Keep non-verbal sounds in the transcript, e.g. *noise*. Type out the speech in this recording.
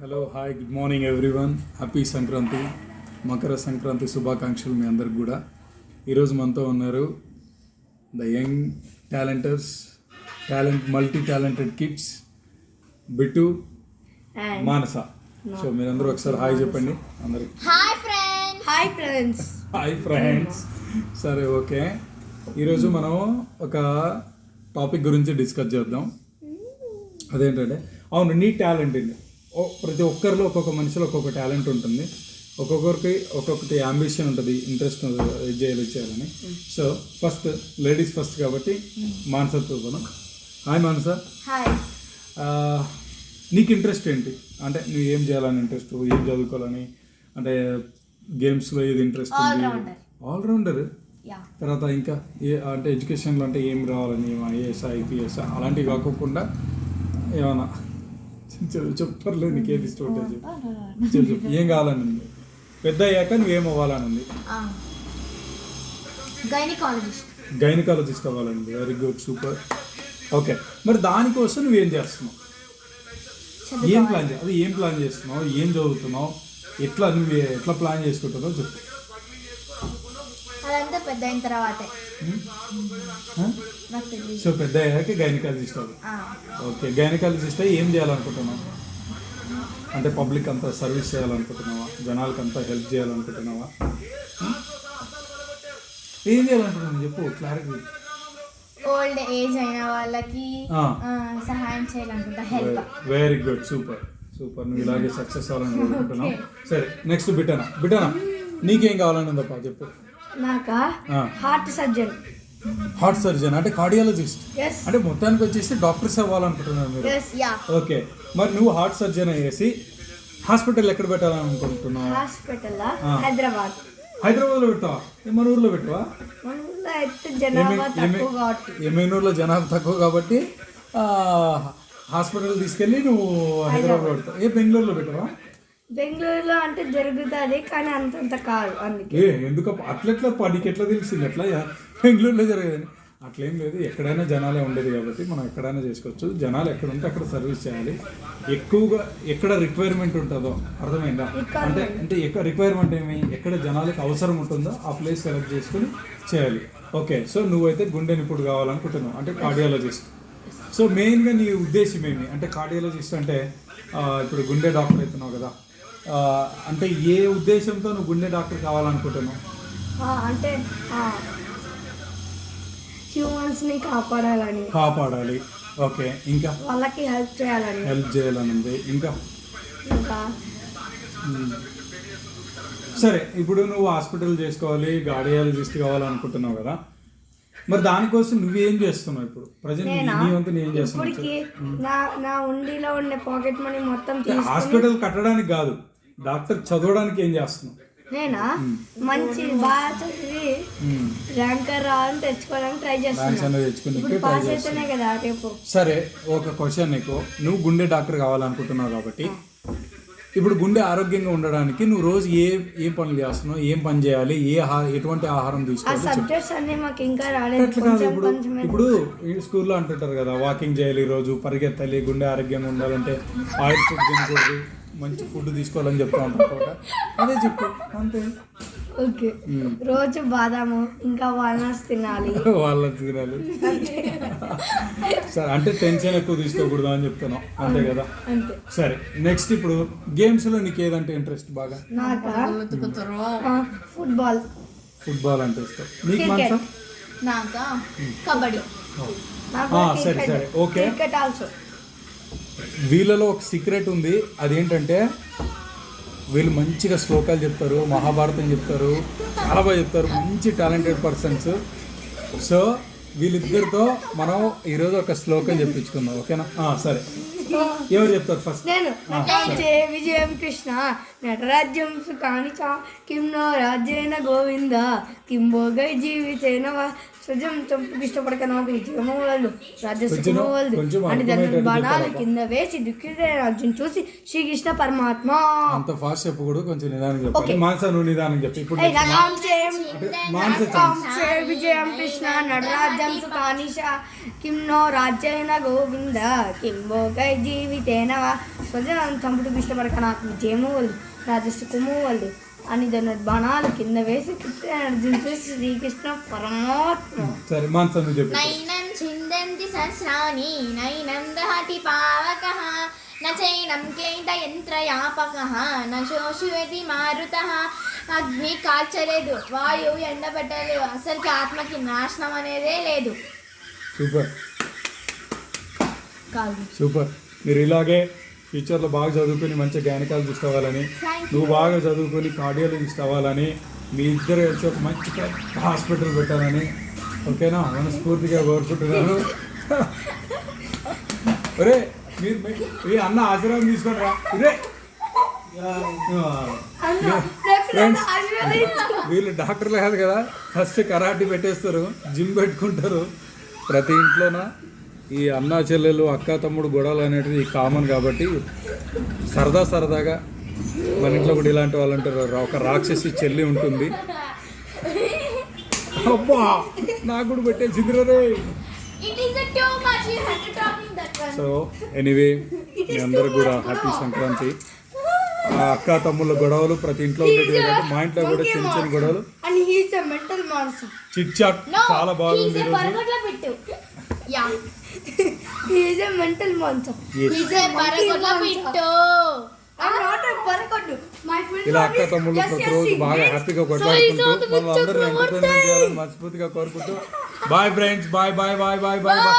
Hello hi good morning everyone happy Sankranti Makara Sankranti శుభాకాంక్షలు మీ అందరికి కూడా. ఈరోజు మనతో ఉన్నారు the young talenters talent multi talented kids Bittu and Manasa so మీరందరూ ఒకసారి హాయ్ చెప్పండి. అందరికి. Hi friends hi friends hi friends సరే ఓకే. ఈరోజు మనం ఒక టాపిక్ గురించి డిస్కస్ చేద్దాం. అదేంటంటే అవును నీ టాలెంట్ ఓ ప్రతి ఒక్కరిలో ఒక్కొక్క మనిషిలో ఒక్కొక్క టాలెంట్ ఉంటుంది. ఒక్కొక్కరికి ఒక్కొక్కటి అంబిషన్ ఉంటుంది ఇంట్రెస్ట్ చేయాలి చేయాలని సో ఫస్ట్ లేడీస్ ఫస్ట్ కాబట్టి మానసతో మనం హాయ్ మానస. నీకు ఇంట్రెస్ట్ ఏంటి? అంటే నువ్వు ఏం చేయాలని ఇంట్రెస్ట్ ఏం చదువుకోవాలని? అంటే గేమ్స్లో ఏది ఇంట్రెస్ట్. ఆల్రౌండర్ తర్వాత ఇంకా ఏ అంటే ఎడ్యుకేషన్లో అంటే ఏం రావాలని? ఐఏఎస్ ఐపీఎస్ అలాంటివి కాకుండా ఏమన్నా చెప్పు చెప్పర్లేదు నీకు ఏది ఇష్టం ఉంటే చెప్పు. చెప్పు. ఏం కావాలని ఉంది? పెద్ద అయ్యాక నువ్వేం అవ్వాలని ఉంది గైనకాలజిస్ట్. గైనకాలజిస్ట్ అవ్వాలండి. Very good super. ఓకే. మరి దానికోసం నువ్వేం చేస్తున్నావు? ఏం ప్లాన్ అది ఏం ప్లాన్ చేస్తున్నావు? ఏం చదువుతున్నావు? ఎట్లా నువ్వు ఎట్లా ప్లాన్ చేసుకుంటున్నావు చెప్పు. అదంతా పెద్ద అయిన తర్వాతే. తెలియదు సో పెద్ద అయ్యాక గైనకాలజిస్ట్ అవ్వు. ఓకే గైనకాలజిస్ట్ ఏం చేయాలనుకుంటున్నావు? అంటే పబ్లిక్ అంతా సర్వీస్ చేయాలనుకుంటున్నావా? జనాలకి అంతా హెల్ప్ చేయాలనుకుంటున్నావా? హ్మ్? ఏం చేయాలనుకుంటున్నావు చెప్పు క్లారిటీ ఓల్డ్ ఏజ్ అయిన వాళ్ళకి సహాయం చేయాలనుకుంటా help very good super super నువ్వు ఇలాగే సక్సెస్ అవ్వాలని *laughs* కోరుకుంటున్నావు సరే నెక్స్ట్ బిటనా? బిటనా? నీకేం కావాలని ఉందప్పా? చెప్పు. నాకా. Heart surgeon. హార్ట్ సర్జన్ అంటే కార్డియాలజిస్ట్. అంటే మొత్తానికి వచ్చేసి డాక్టర్స్ అవ్వాలనుకుంటున్నారు మీరు. ఓకే. మరి నువ్వు హార్ట్ సర్జన్ అయ్యేసి హాస్పిటల్ ఎక్కడ పెట్టాలనుకుంటున్నావు? హాస్పిటల్? ఆ. హైదరాబాద్. హైదరాబాద్లో పెట్టావా? మన ఊర్లో పెట్టవా? మన ఊళ్ళో అయితే జనాభా తక్కువ కాబట్టి. హాస్పిటల్ తీసుకెళ్ళి నువ్వు హైదరాబాద్. పెడతావు? ఏ బెంగళూరులో పెట్టవా? బెంగళూరులో అంటే జరుగుతుంది కానీ అంతంత కాదు అందుకే. ఏ ఎందుకు అట్లెట్లా పడికి ఎట్లా తెలిసింది? ఎట్లా? బెంగళూరులో జరగదని. అట్లేం లేదు. ఎక్కడైనా జనాలే ఉండేది కాబట్టి మనం ఎక్కడైనా చేసుకోవచ్చు. జనాలు ఎక్కడ ఉంటే అక్కడ సర్వీస్ చేయాలి. ఎక్కువగా ఎక్కడ రిక్వైర్మెంట్ ఉంటుందో అర్థమైందా? అంటే అంటే ఎక్కడ రిక్వైర్మెంట్ ఏమి? ఎక్కడ జనాలకు అవసరం ఉంటుందో ఆ ప్లేస్ సెలెక్ట్ చేసుకుని చేయాలి. ఓకే సో నువ్వైతే గుండె నిపుడు కావాలనుకుంటున్నావు అంటే కార్డియాలజిస్ట్ సో మెయిన్గా నీ ఉద్దేశం ఏమి? అంటే కార్డియాలజిస్ట్ అంటే ఇప్పుడు గుండె డాక్టర్ అవుతున్నావు కదా. అంటే ఏ ఉద్దేశంతో నువ్వు గుండె డాక్టర్ కావాలనుకుంటున్నావు? అంటే హ్యూమన్స్ని కాపాడాలని. కాపాడాలి. ఓకే ఇంకా? వాళ్ళకి హెల్ప్ చేయాలని. హెల్ప్ చేయాలని ఉంది ఇంకా. సరే ఇప్పుడు నువ్వు హాస్పిటల్ చేసుకోవాలి కార్డియాలజిస్ట్ కావాలనుకుంటున్నావు కదా. మరి దానికోసం నువ్వేం చేస్తున్నావు ఇప్పుడు? ప్రజెంట్ నీ వంతు నేను చేస్తున్నావు? నా నా ఉండిలో ఉండే పాకెట్ మనీ మొత్తం హాస్పిటల్ కట్టడానికి కాదు. డాక్టర్ చదవడానికి ఏం చేస్తున్నావు? నేనా? మంచి బాగా చదివి. ర్యాంకర్ రావాలని తెచ్చుకోవడానికి ట్రై కదా రేపు. సరే ఒక క్వశ్చన్ నీకు. నువ్వు గుండె డాక్టర్ కావాలనుకుంటున్నావు కాబట్టి. ఇప్పుడు గుండె ఆరోగ్యంగా ఉండడానికి నువ్వు రోజు ఏ ఏ పనులు చేస్తున్నావు? ఏం పని చేయాలి? ఏ ఎటువంటి ఆహారం తీసుకోవాలి? ఇప్పుడు. ఇప్పుడు స్కూల్లో అంటుంటారు కదా వాకింగ్ చేయాలి రోజు పరిగెత్తాలి గుండె ఆరోగ్యంగా ఉండాలంటే ఆయిల్ ఫుడ్ తినకూడదు. మంచి ఫుడ్ తీసుకోవాలని చెప్తా ఉంటారు కదా. అదే చెప్పు అంతే. ఓకే. రోజు బాదాము ఇంకా వాల్నట్స్ తినాలి. *laughs* వాళ్ళ తినాలి. సరే అంటే టెన్షన్ ఎక్కువ తీసుకోకూడదు అని చెప్తున్నావు అంతే కదా? అంతే. సరే నెక్స్ట్ ఇప్పుడు గేమ్స్లో నీకు ఏదంటే ఇంట్రెస్ట్ బాగా? ఫుట్బాల్ ఫుట్బాల్ అంటే ఇష్టం. నీకు మాత్రం నాకా? కబడ్డీ. సరే సరే. ఓకే. క్రికెట్ ఆల్సో వీళ్ళలో ఒక సీక్రెట్ ఉంది. అదేంటంటే వీళ్ళు మంచిగా శ్లోకాలు చెప్తారు మహాభారతం చెప్తారు చాలా బాగా చెప్తారు మంచి టాలెంటెడ్ పర్సన్స్ సో వీళ్ళిద్దరితో మనం ఈరోజు ఒక శ్లోకం చెప్పించుకుందాం. ఓకేనా? సరే. ఎవరు చెప్తారు ఫస్ట్ నేను. విజయం కృష్ణ. నటరాజ్యం సుఖాని చ కిం నో రాజ్యేన గోవింద. కిం భోగై జీవితేన వా. స్వజం చంపుకు ఇష్టపడక నాకు విజయము వాళ్ళు రాజస్సుకు కొంచెం- వాళ్ళు కొంచెం అని దాని బాణాలు. కింద వేసి దుఃఖితే రాజ్యం చూసి శ్రీకృష్ణ పరమాత్మ. అంత ఫాస్ట్ చెప్పకూడదు కొంచెం నిదానం చెప్పాలి. మానస నువ్వు నిదానం చెప్పి. ఇప్పుడు విజయం కృష్ణ నటరాజం సుఖానిష కిం నో రాజ్యైన గోవింద. కిం భోగై జీవితేన వా స్వజనం చంపుకు ఇష్టపడక నాకు వాళ్ళు రాజస్సుకుము వాళ్ళు అని దాని బాణాలు కింద వేసి చూసి శ్రీకృష్ణ పరమాత్మ నైనం చిందంతి సహస్రాణి నైనం దహతి పావకః న చైనం క్లేదయంత్రయాపకः న శోషుయతి మారుతः అగ్ని కాల్చలేదు వాయువు ఎండబెట్టలేదు అసలుకి ఆత్మకి నాశనం అనేదే లేదు సూపర్ సూపర్ మీరు ఇలాగే ఫ్యూచర్లో బాగా చదువుకొని మంచి గైనకాలజిస్ట్ అవ్వాలని నువ్వు బాగా చదువుకొని కార్డియాలజిస్ట్ అవ్వాలని మీ ఇద్దరు కలిసి ఒక మంచి హాస్పిటల్ పెట్టాలని ఓకేనా? మనస్ఫూర్తిగా కోరుకుంటున్నాను. *laughs* ఒరే మీరు మీ అన్న ఆశీర్వాదం తీసుకోండి రా ఇదే ఫ్రెండ్స్ వీళ్ళు డాక్టర్లు కాదు కదా ఫస్ట్ కరాటీ పెట్టేస్తారు జిమ్ పెట్టుకుంటారు ప్రతి ఇంట్లోన? ఈ అన్న చెల్లెలు అక్క తమ్ముడు గొడవలు అనేటివి కామన్ కాబట్టి సరదా సరదాగా మన ఇంట్లో కూడా ఇలాంటి వాళ్ళు ఉంటారు. రా- ఒక రాక్షసి చెల్లి ఉంటుంది. అబ్బా! నాకు కూడా పెట్టేసింది రే సో ఎనీవే మీ అందరు కూడా హ్యాపీ సంక్రాంతి ఆ అక్క తమ్ముళ్ళ గొడవలు ప్రతి ఇంట్లో ఉండేవి కాబట్టి మా ఇంట్లో కూడా చిన్న చిన్న గొడవలు. చిట్ చాట్ చాలా బాగుంది ఎ మెంటల్. ఈజ్ ఏ పరగట్ల పెట్టు. I'm not a పరకొట్టు మై ఫ్రెండ్ ఇలా అక్క తమ్ముళ్ళు ప్రతిరోజు బాగా హ్యాపీగా కొట్లాడుకుంటూ మనం అందరూ ఎంటర్టైన్మెంట్ చేయాలని మనస్ఫూర్తిగా కోరుకుంటూ. Bye friends bye bye bye bye bye bye